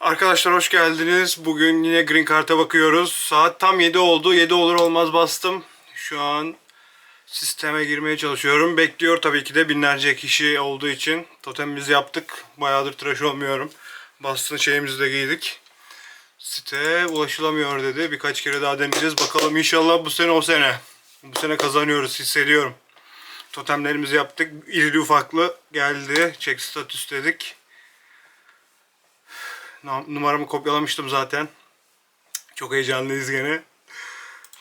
Arkadaşlar hoş geldiniz. Bugün yine Green Card'a bakıyoruz. Saat tam 7 oldu. 7 olur olmaz bastım. Şu an sisteme girmeye çalışıyorum. Bekliyor tabii ki de binlerce kişi olduğu için. Totemimizi yaptık. Bayağıdır tıraş olmuyorum. Bastın şeyimizi de giydik. Site ulaşılamıyor dedi. Birkaç kere daha deneyeceğiz. Bakalım inşallah bu sene o sene. Bu sene kazanıyoruz hissediyorum. Totemlerimizi yaptık. İrili ufaklı geldi. Check status dedik. Numaramı kopyalamıştım zaten. Çok heyecanlıyız gene.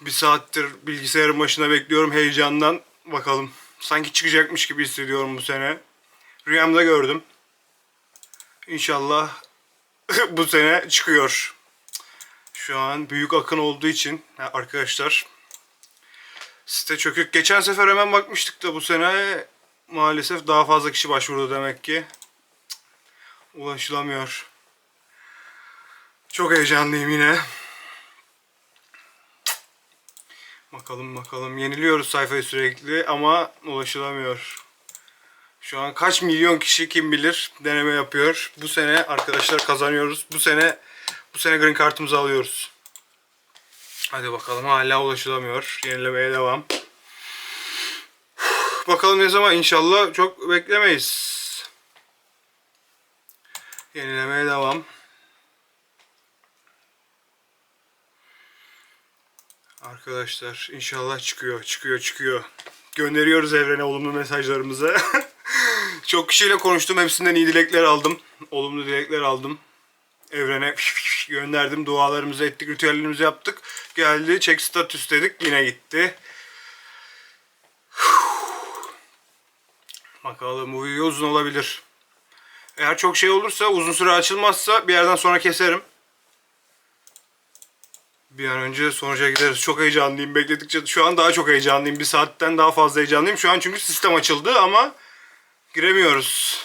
Bir saattir bilgisayarın başına bekliyorum heyecandan. Bakalım. Sanki çıkacakmış gibi hissediyorum bu sene. Rüyamda gördüm. İnşallah bu sene çıkıyor. Şu an büyük akın olduğu için arkadaşlar site çökük. Geçen sefer hemen bakmıştık da bu sene maalesef daha fazla kişi başvurdu demek ki. Ulaşılamıyor. Çok heyecanlıyım yine. Bakalım bakalım. Yeniliyoruz sayfayı sürekli ama ulaşılamıyor. Şu an kaç milyon kişi kim bilir deneme yapıyor. Bu sene arkadaşlar kazanıyoruz. Bu sene bu sene green kartımızı alıyoruz. Hadi bakalım hala ulaşılamıyor. Yenilemeye devam. Bakalım ne zaman inşallah çok beklemeyiz. Yenilemeye devam. Arkadaşlar inşallah çıkıyor, çıkıyor, çıkıyor. Gönderiyoruz evrene olumlu mesajlarımızı. Çok kişiyle konuştum, hepsinden iyi dilekler aldım. Olumlu dilekler aldım. Evrene gönderdim, dualarımızı ettik, ritüellerimizi yaptık. Geldi, check status dedik, yine gitti. Bakalım bu video uzun olabilir. Eğer çok şey olursa, uzun süre açılmazsa bir yerden sonra keserim. Bir an önce sonuca gideriz. Çok heyecanlıyım. Bekledikçe şu an daha çok heyecanlıyım. Bir saatten daha fazla heyecanlıyım. Şu an çünkü sistem açıldı ama giremiyoruz.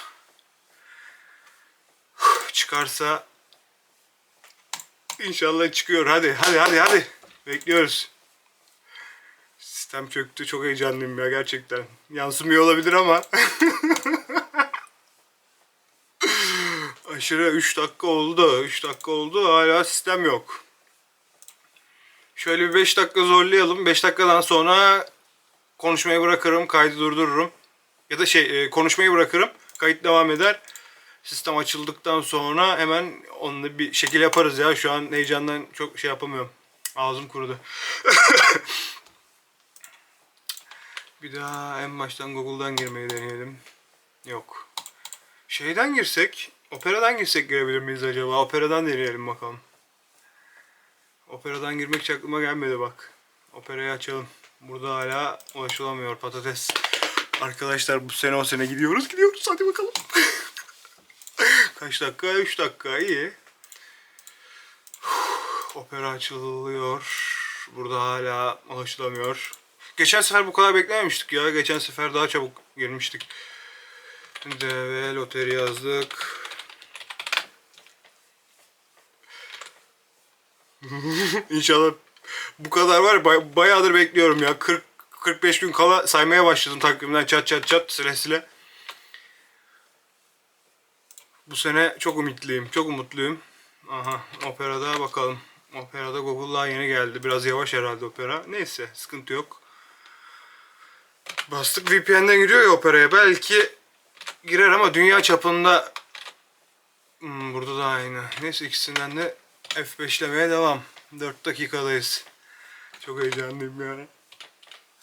Çıkarsa inşallah çıkıyor. Hadi hadi hadi hadi. Bekliyoruz. Sistem çöktü. Çok heyecanlıyım ya gerçekten. Yansımıyor olabilir ama. Aşırı 3 dakika oldu. 3 dakika oldu. Hala sistem yok. Şöyle bir 5 dakika zorlayalım. 5 dakikadan sonra konuşmayı bırakırım, kaydı durdururum. Ya da şey, e, konuşmayı bırakırım, kayıt devam eder. Sistem açıldıktan sonra hemen onunla bir şekil yaparız ya. Şu an heyecandan çok şey yapamıyorum. Ağzım kurudu. bir daha en baştan Google'dan girmeyi deneyelim. Yok. Şeyden girsek, Opera'dan girsek girebilir miyiz acaba? Opera'dan deneyelim bakalım. Operadan girmek hiç aklıma gelmedi bak. Operayı açalım. Burada hala ulaşılamıyor patates. Arkadaşlar bu sene o sene gidiyoruz gidiyoruz hadi bakalım. Kaç dakika? 3 dakika iyi. Opera açılıyor. Burada hala ulaşılamıyor. Geçen sefer bu kadar beklememiştik ya. Geçen sefer daha çabuk girmiştik. DV loteri yazdık. İnşallah bu kadar var ya, bay- bayağıdır bekliyorum ya. 40 45 gün kala saymaya başladım takvimden çat çat çat sile sile. Bu sene çok ümitliyim, çok umutluyum. Aha, operada bakalım. Operada Google'la yeni geldi. Biraz yavaş herhalde opera. Neyse, sıkıntı yok. Bastık VPN'den giriyor ya operaya. Belki girer ama dünya çapında Hmm, burada da aynı. Neyse ikisinden de F5'lemeye devam. 4 dakikadayız. Çok heyecanlıyım yani.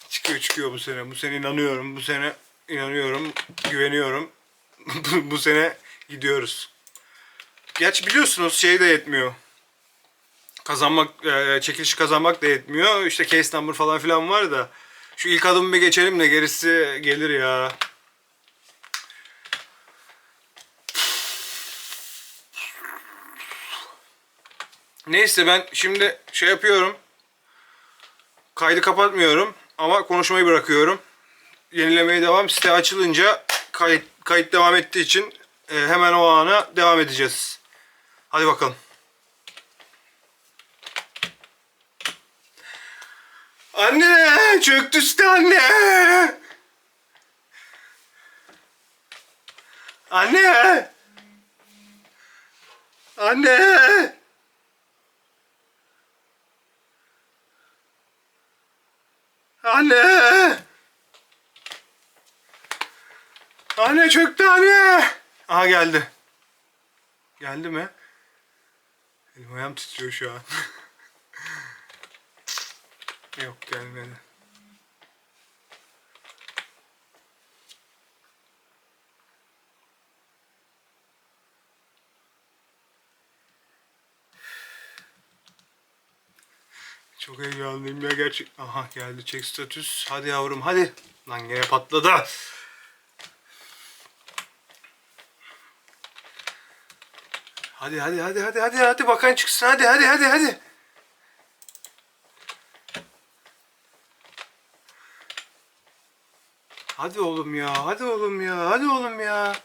Çıkıyor çıkıyor bu sene. Bu sene inanıyorum. Bu sene inanıyorum. Güveniyorum. bu sene gidiyoruz. Gerçi biliyorsunuz şey de yetmiyor. Kazanmak, e, çekiliş kazanmak da yetmiyor. İşte case number falan filan var da. Şu ilk adımı bir geçelim de gerisi gelir ya. Neyse ben şimdi şey yapıyorum. Kaydı kapatmıyorum ama konuşmayı bırakıyorum. Yenilemeye devam. Site açılınca kayıt, kayıt devam ettiği için e, hemen o ana devam edeceğiz. Hadi bakalım. Anne! Çöktü site anne! Anne! Anne! Anne! Anne çöktü anne! Aha geldi. Geldi mi? Elim ayağım titriyor şu an. Yok gelmedi. Çok heyecanlıyım ya gerçek. Aha geldi çek statüs. Hadi yavrum hadi. Lan gene patladı. Hadi hadi hadi hadi hadi hadi bakan çıksın hadi hadi hadi hadi. Hadi oğlum ya hadi oğlum ya hadi oğlum ya.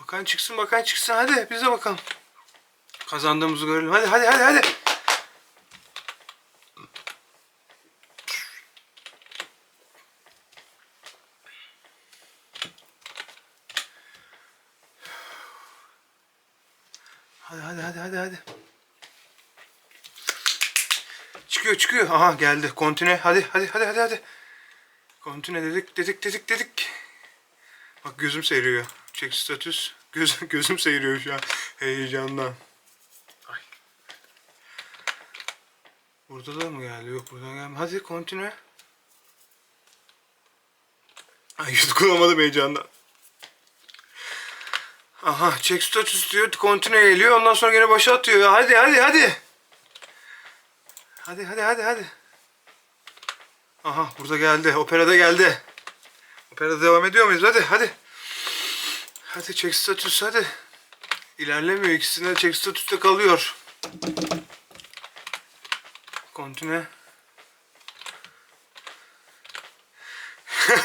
Bakan çıksın bakan çıksın hadi biz de bakalım. Kazandığımızı görelim hadi hadi hadi hadi. Hadi hadi hadi hadi hadi. Çıkıyor çıkıyor. Aha geldi. Kontine. Hadi hadi hadi hadi hadi. Kontine dedik dedik dedik dedik. Bak gözüm seyiriyor. Çek statüs. Göz, gözüm seyiriyor şu an. Heyecandan. Ay. Burada da mı geldi? Yok buradan gelmedi. Hadi kontine. Ay yutkulamadım heyecandan. Aha check status diyor. Kontine geliyor. Ondan sonra gene başa atıyor. Hadi hadi hadi. Hadi hadi hadi hadi. Aha burada geldi. Operada geldi. Operada devam ediyor muyuz? Hadi hadi. Hadi check status hadi. İlerlemiyor. İkisinde check status'ta kalıyor. Kontine.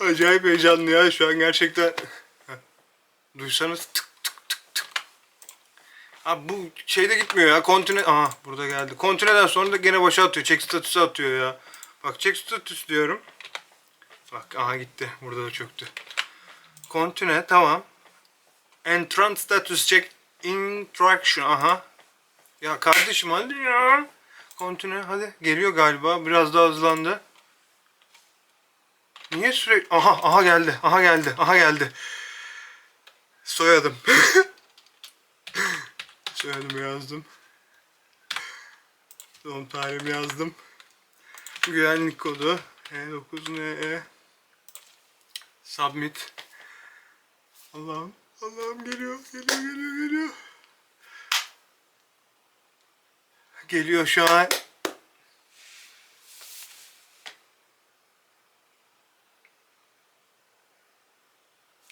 Acayip heyecanlı ya şu an gerçekten. Duysanız tık tık tık tık. Abi bu şeyde gitmiyor ya. Kontine... Aha burada geldi. Kontineden sonra da gene başa atıyor. Check statüsü atıyor ya. Bak check statüs diyorum. Bak aha gitti. Burada da çöktü. Kontine tamam. Entrant status check interaction. Aha. Ya kardeşim hadi ya. Kontine hadi. Geliyor galiba. Biraz daha hızlandı. Niye sürekli... Aha aha geldi. Aha geldi. Aha geldi. Soyadım. Soyadımı yazdım. Doğum tarihimi yazdım. Güvenlik kodu E9NE Submit Allah'ım Allah'ım geliyor geliyor geliyor geliyor Geliyor şu an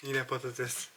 Yine patates